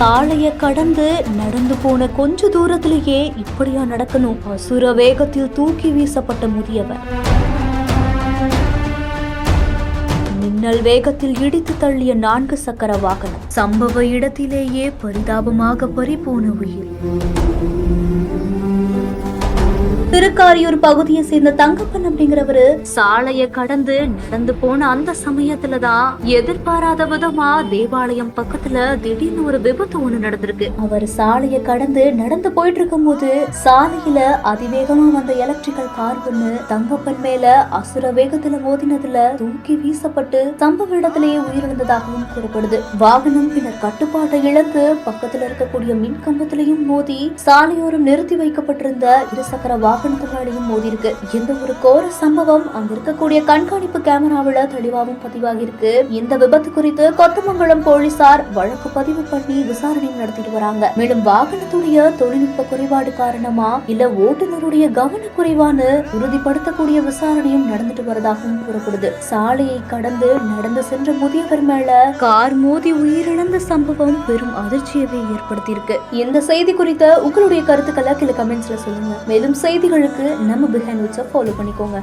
சாலைய கடந்து நடந்து போன கொஞ்ச தூரத்திலேயே இப்படியா நடக்கணும்? அசுர வேகத்தில் தூக்கி வீசப்பட்ட முதியவர். மின்னல் வேகத்தில் இடித்து தள்ளிய நான்கு சக்கர வாகனம். சம்பவ இடத்திலேயே பரிதாபமாக பறிபோன உயிர். திருக்காரியூர் பகுதியை சேர்ந்த தங்கப்பன் அப்படிங்கிறவரு சாலையை கடந்து நடந்து போன அந்த சமயத்துலதான் எதிர்பாராத விதமா தேவாலயம் பக்கத்துல திடீர்னு ஒரு விபத்து ஒண்ணு நடந்திருக்கு. அவர் சாலையை கடந்து நடந்து போயிட்டு இருக்கும்போது சாலையில அதிவேகமா வந்த எலக்ட்ரிக்கல் கார் ஒண்ணு தங்கப்பன் மேல அசுர வேகத்துல மோதினதுல தூக்கி வீசப்பட்டு சம்பவ இடத்திலேயே உயிரிழந்ததாகவும் கூறப்படுது. வாகனம் பின்னர் கட்டுப்பாட்டை இழந்து பக்கத்துல இருக்கக்கூடிய மின் கம்பத்திலையும் மோதி சாலையோரம் நிறுத்தி வைக்கப்பட்டிருந்த இருசக்கர வாகனம் வாகனத்துகளையும் மோதி மோதிருக்கு இந்த ஒரு கோர சம்பவம் அங்க இருக்கக்கூடிய கண்காணிப்பு கேமராவில் தெளிவாகவும் பதிவாகியிருக்கு. இந்த விபத்து குறித்து கொத்தமங்கலம் போலீசார் வழக்கு பதிவு பண்ணி விசாரணை நடத்திட்டு வராங்க. மேலும் வாகனத்துடைய தொழில்நுட்ப குறைபாடு காரணமா இல்ல ஓட்டுநருடைய கவன உறுதிப்படுத்தக்கூடிய விசாரணையும் நடந்துட்டு வரதாகவும் கூறப்படுது. சாலையை கடந்து நடந்து சென்ற முதியவர் மேல கார் மோதி உயிரிழந்த சம்பவம் பெரும் அதிர்ச்சியவே ஏற்படுத்தியிருக்கு. இந்த செய்தி குறித்த உங்களுடைய கருத்துக்களை கீழே கமெண்ட்ஸ்ல சொல்லுங்க. மேலும் செய்தி செய்திகளுக்கு நம்ம பிஹைண்ட் ஃபாலோ பண்ணிக்கோங்க.